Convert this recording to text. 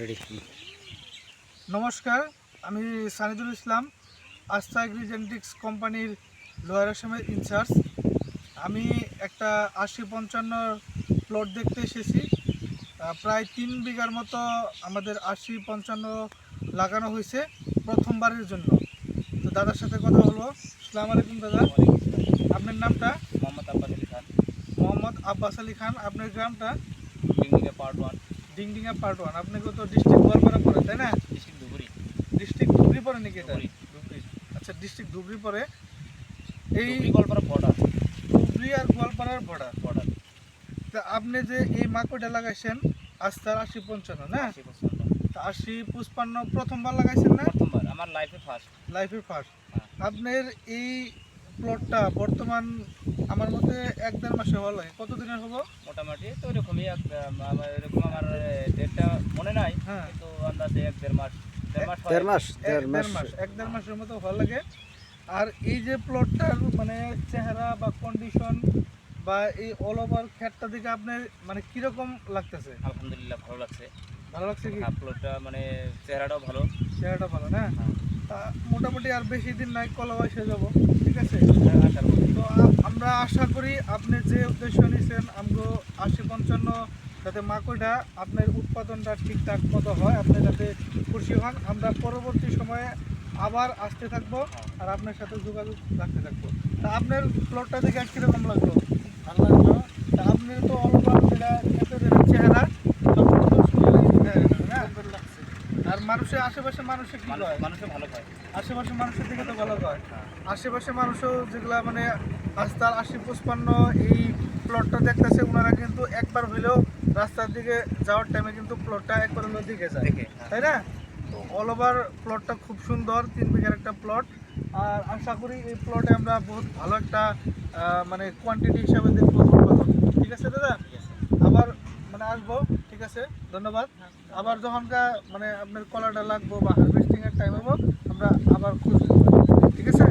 Ready. নমস্কার আমি সানিদুল ইসলাম আস্থা এগ্রিজেন্টিক্স কোম্পানির লোয়ার আসামের ইনচার্জ। আমি একটা আশি পঞ্চান্ন প্লট দেখতে এসেছি। প্রায় তিন বিঘার মতো আমাদের আশি পঞ্চান্ন লাগানো হয়েছে প্রথমবারের জন্য। তো দাদার সাথে কথা হলো সালাম আলাইকুম দাদা। আপনার নামটা? মোহাম্মদ আব্বাস আলী খান। মোহাম্মদ আব্বাস আলী খান আপনার গ্রামটা? Part one Dingdinga part one আপনাকে তো ডিস্ট্রিক্ট গোয়ালপাড়া পড়ে তাই না? ডিস্ট্রিক্ট ধুবুরি ডিস্ট্রিক্ট ধুবড়ি পড়ে নাকি এটা? ধুবড়ি। ধুবড়ি। আচ্ছা ডিস্ট্রিক্ট ধুবড়ি পড়ে। এই গল্পরা বর্ডার ধুবড়ি আর গোয়ালপাড়ার বর্ডার বর্ডার তা আপনি যে এই মাকড়টা লাগাইছেন আস্তার আশি পঞ্চান্ন না? আশি পর্যন্ত তা আশি পুষ্পান্ন প্রথমবার লাগাইছেন না? প্রথমবার আমার লাইফে ফার্স্ট লাইফের ফার্স্ট। আপনার এই প্লটটা বর্তমান আমার মতে এক দেড় মাসে হলো কতদিনের হব? মোটামুটি তো এরকমই এক আমার এরকম আমার ডেটটা মনে নাই হ্যাঁ। কিন্তু আন্দাজে এক দেড় মাস দেড় মাস দেড় মাস এক দেড় দেড় মাস। মাস এক দেড় মাসের মতো ভালো লাগে। আর এই যে প্লটটার মানে চেহারা বা কন্ডিশন বা এই অল ওভার খ্যাটটা দিকে আপনার মানে কীরকম লাগতেছে? আলহামদুলিল্লাহ ভালো লাগছে। ভালো লাগছে কি? প্লটটা মানে চেহারাটাও ভালো। চেহারাটা ভালো না? হ্যাঁ। মোটামুটি আর বেশি দিন নাই, কলা বয়সে যাব, ঠিক আছে? তো আমরা আশা করি আপনি যে উদ্দেশ্য নিয়েছেন আমগো আশি পঞ্চান্ন যাতে মাকড়টা আপনার উৎপাদনটা ঠিকঠাক মতো হয়, আপনি যাতে খুশি হন, আমরা পরবর্তী সময়ে আবার আসতে থাকব আর আপনার সাথে যোগাযোগ রাখতে থাকব। তা আপনার প্লটটা দেখে কীরকম লাগল তা আপনি তো অলবার যেটা খেতে যেটা চেহারা সব কিছু সুন্দর লাগছে, না? আর মানুষের আশেপাশে মানুষে কি হয় কয়? মানুষে ভালো পায় আশেপাশে মানুষের দিকে তো ভালো হয় হ্যাঁ। আশেপাশে মানুষও যেগুলা মানে রাস্তার আশি পুষ্পান্ন এই প্লটটা দেখতেছে ওনারা কিন্তু একবার হইলেও রাস্তার দিকে যাওয়ার টাইমে কিন্তু প্লটটা একবার হলেও দিকে যায় হ্যাঁ। তাই না? তো অল ওভার প্লটটা খুব সুন্দর তিন বিঘার একটা প্লট আর আশা করি এই প্লটে আমরা বহুত ভালো একটা মানে কোয়ান্টিটি হিসাবে দেখব। ঠিক আছে দাদা? আবার মানে আসব, ঠিক আছে? ধন্যবাদ। আবার যখনকার মানে আপনার কলাটা লাগবো বা হারভেস্টিং এর টাইম হব, আমরা আবার খুঁজবো। ঠিক আছে?